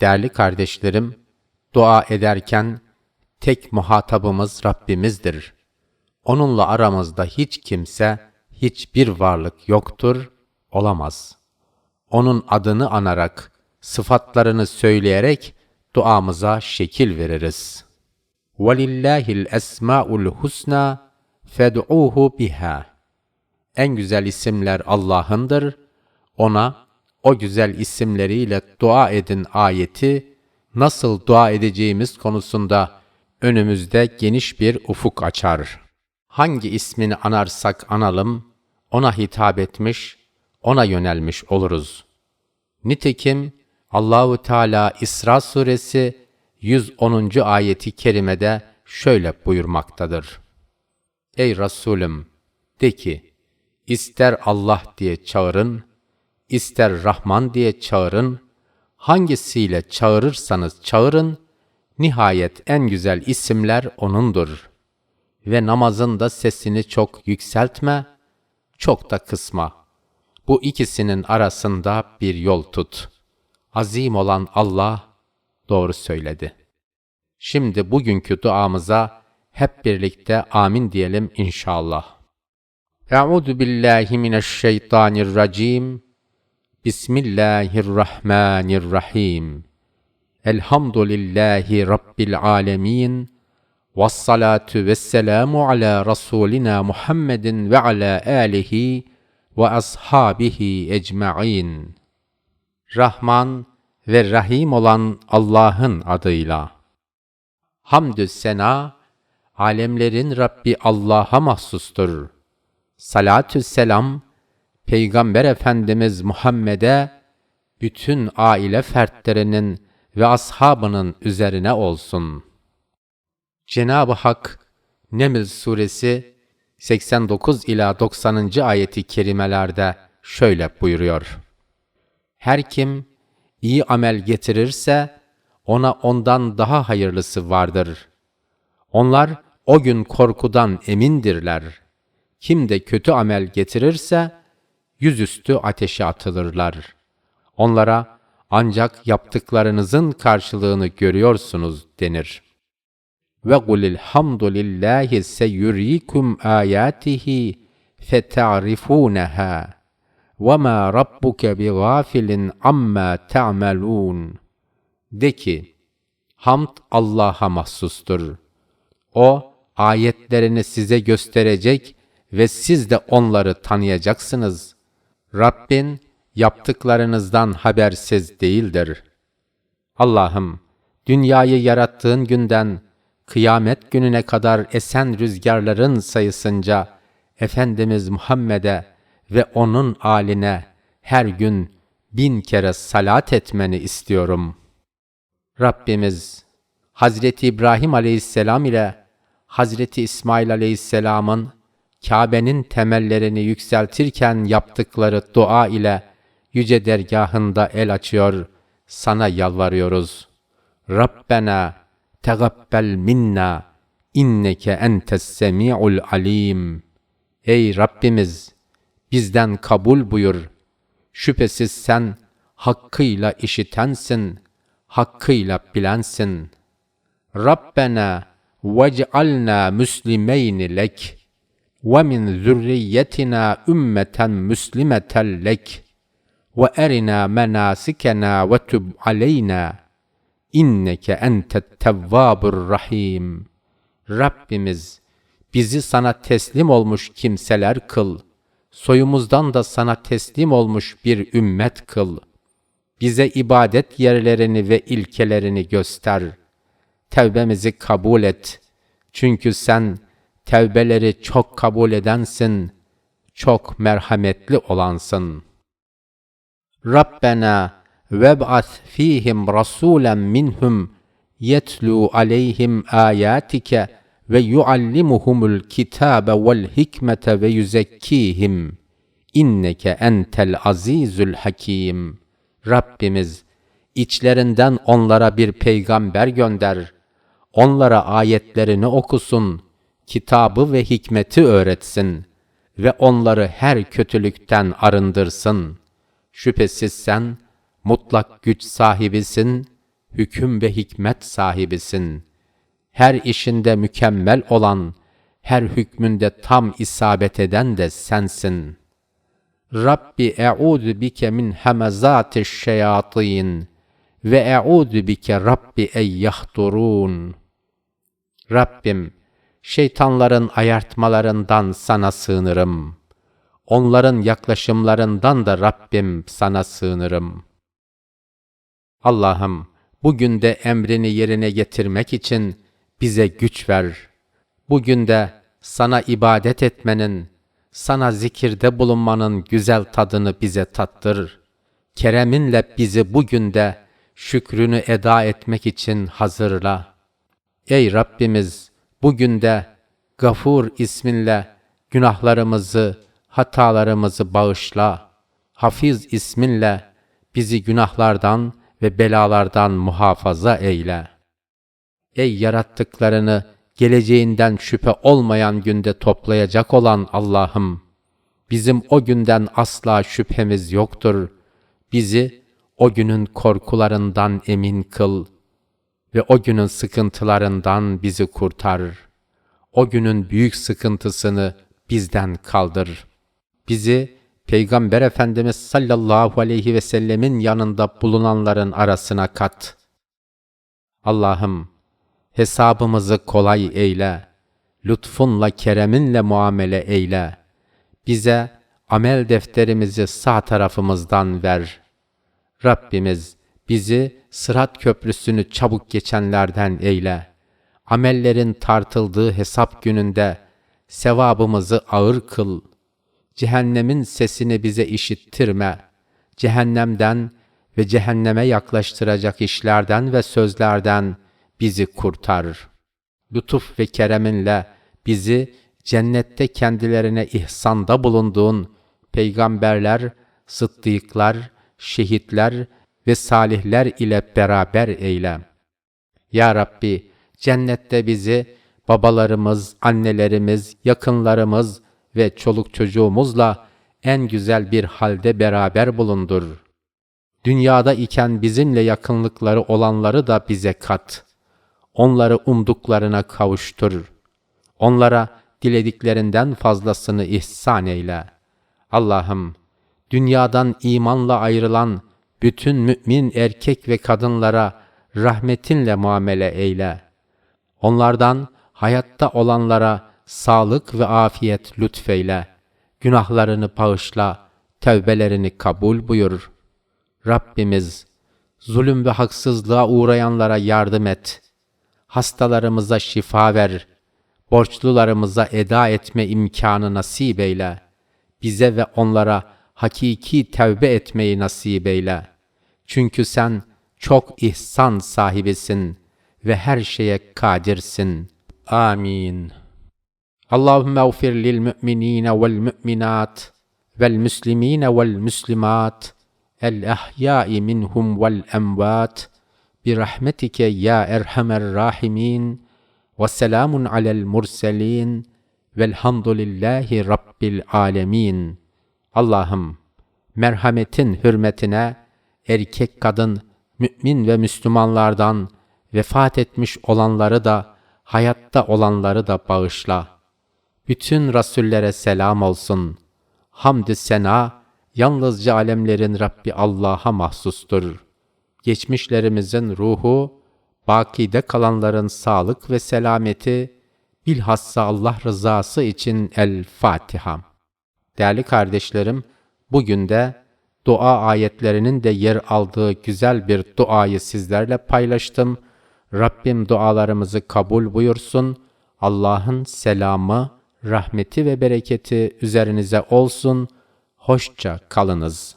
Değerli kardeşlerim, dua ederken tek muhatabımız Rabbimizdir. Onunla aramızda hiç kimse, hiçbir varlık yoktur, olamaz. Onun adını anarak, sıfatlarını söyleyerek duamıza şekil veririz. وَلِلَّهِ الْاَسْمَاءُ الْحُسْنَى فَدْعُوهُ biha. En güzel isimler Allah'ındır. Ona o güzel isimleriyle dua edin ayeti nasıl dua edeceğimiz konusunda önümüzde geniş bir ufuk açar. Hangi ismini anarsak analım, ona hitap etmiş, ona yönelmiş oluruz. Nitekim Allahu Teala İsra suresi 110. ayeti kerimede şöyle buyurmaktadır. Ey Resulüm de ki ister Allah diye çağırın, ister Rahman diye çağırın, hangisiyle çağırırsanız çağırın, nihayet en güzel isimler O'nundur. Ve namazında sesini çok yükseltme, çok da kısma. Bu ikisinin arasında bir yol tut. Azim olan Allah doğru söyledi. Şimdi bugünkü duamıza hep birlikte amin diyelim inşallah. Euzu billahi mineşşeytanirracim. Bismillahirrahmanirrahim. Elhamdülillahi rabbil alamin. Vessalatu vesselamu ala rasulina Muhammedin ve ala alihi ve ashabihi ecmaîn. Rahman ve Rahim olan Allah'ın adıyla. Hamdü sena, alemlerin Rabbi Allah'a mahsustur. Salatü selam, Peygamber Efendimiz Muhammed'e, bütün aile fertlerinin ve ashabının üzerine olsun. Cenab-ı Hak, Neml suresi 89 ila 90. ayeti kerimelerde şöyle buyuruyor. Her kim iyi amel getirirse ona ondan daha hayırlısı vardır. Onlar o gün korkudan emindirler. Kim de kötü amel getirirse yüzüstü ateşe atılırlar. Onlara ancak yaptıklarınızın karşılığını görüyorsunuz denir. Ve kulil hamdulillahi seyurikum ayatihi feta'rifunaha ve ma rabbuke bi gafilin amma ta'malun. De ki, hamd Allah'a mahsustur. O, ayetlerini size gösterecek ve siz de onları tanıyacaksınız. Rabbin, yaptıklarınızdan habersiz değildir. Allah'ım, dünyayı yarattığın günden, kıyamet gününe kadar esen rüzgarların sayısınca, Efendimiz Muhammed'e ve onun aline her gün bin kere salat etmeni istiyorum. Rabbimiz, Hazreti İbrahim aleyhisselam ile Hazreti İsmail aleyhisselamın Kabe'nin temellerini yükseltirken yaptıkları dua ile yüce dergahında el açıyor, sana yalvarıyoruz. Rabbena tegabbel minna inneke entes semi'ul alim. Ey Rabbimiz, bizden kabul buyur. Şüphesiz sen hakkıyla işitensin, hakkıyla bilensin. Rabbena vec'alna müslimeyni lek ve min zürriyetina ümmeten müslimeten lek ve erina menasikena ve tub aleyna inneke entet tevvabur rahim. Rabbimiz bizi sana teslim olmuş kimseler kıl. Soyumuzdan da sana teslim olmuş bir ümmet kıl. Bize ibadet yerlerini ve ilkelerini göster. Tevbemizi kabul et. Çünkü sen tevbeleri çok kabul edensin, çok merhametli olansın. Rabbena veb'ath fihim rasulen minhum yetlu aleyhim ayatike ve yuallimuhumul kitabe vel hikmete ve yüzekkihim. İnneke entel azizül hakim. Rabbimiz içlerinden onlara bir peygamber gönder. Onlara ayetlerini okusun, kitabı ve hikmeti öğretsin ve onları her kötülükten arındırsın. Şüphesiz sen mutlak güç sahibisin, hüküm ve hikmet sahibisin. Her işinde mükemmel olan, her hükmünde tam isabet eden de sensin. Rabbi e'udu bike min hemezati şeyatin ve e'udu bike Rabbi ey yahturun. Rabbim, şeytanların ayartmalarından sana sığınırım. Onların yaklaşımlarından da Rabbim sana sığınırım. Allah'ım, bugün de emrini yerine getirmek için bize güç ver. Bugün de sana ibadet etmenin, sana zikirde bulunmanın güzel tadını bize tattır. Kereminle bizi bugün de şükrünü eda etmek için hazırla. Ey Rabbimiz, bugün de Gafur isminle günahlarımızı, hatalarımızı bağışla. Hafiz isminle bizi günahlardan ve belalardan muhafaza eyle. Ey yarattıklarını geleceğinden şüphe olmayan günde toplayacak olan Allah'ım, bizim o günden asla şüphemiz yoktur. Bizi o günün korkularından emin kıl ve o günün sıkıntılarından bizi kurtar. O günün büyük sıkıntısını bizden kaldır. Bizi Peygamber Efendimiz sallallahu aleyhi ve sellemin yanında bulunanların arasına kat. Allah'ım, hesabımızı kolay eyle. Lütfunla, kereminle muamele eyle. Bize amel defterimizi sağ tarafımızdan ver. Rabbimiz bizi sırat köprüsünü çabuk geçenlerden eyle. Amellerin tartıldığı hesap gününde sevabımızı ağır kıl. Cehennemin sesini bize işittirme. Cehennemden ve cehenneme yaklaştıracak işlerden ve sözlerden bizi kurtar. Lütuf ve kereminle bizi cennette kendilerine ihsanda bulunduğun peygamberler, sıddıklar, şehitler ve salihler ile beraber eyle. Ya Rabbi, cennette bizi babalarımız, annelerimiz, yakınlarımız ve çoluk çocuğumuzla en güzel bir halde beraber bulundur. Dünyada iken bizimle yakınlıkları olanları da bize kat. Onları umduklarına kavuştur. Onlara dilediklerinden fazlasını ihsan eyle. Allah'ım, dünyadan imanla ayrılan bütün mümin erkek ve kadınlara rahmetinle muamele eyle. Onlardan hayatta olanlara sağlık ve afiyet lütfeyle. Günahlarını bağışla, tevbelerini kabul buyur. Rabbimiz, zulüm ve haksızlığa uğrayanlara yardım et. Hastalarımıza şifa ver. Borçlularımıza eda etme imkanı nasip eyle. Bize ve onlara hakiki tevbe etmeyi nasip eyle. Çünkü sen çok ihsan sahibisin ve her şeye kadirsin. Amin. Allahümme ufir lil mü'minine vel mü'minat vel müslimine vel müslimat el ahyai minhum vel emvat bi rahmetike ya erhamer rahimin ve selamun alel murselin velhamdülillahi rabbil alemin. Allah'ım merhametin hürmetine erkek kadın mümin ve Müslümanlardan vefat etmiş olanları da hayatta olanları da bağışla. Bütün rasullere selam olsun. Hamdü sena yalnızca alemlerin Rabbi Allah'a mahsustur. Geçmişlerimizin ruhu, bakide kalanların sağlık ve selameti, bilhassa Allah rızası için El Fatiha. Değerli kardeşlerim, bugün de dua ayetlerinin de yer aldığı güzel bir duayı sizlerle paylaştım. Rabbim dualarımızı kabul buyursun. Allah'ın selamı, rahmeti ve bereketi üzerinize olsun. Hoşça kalınız.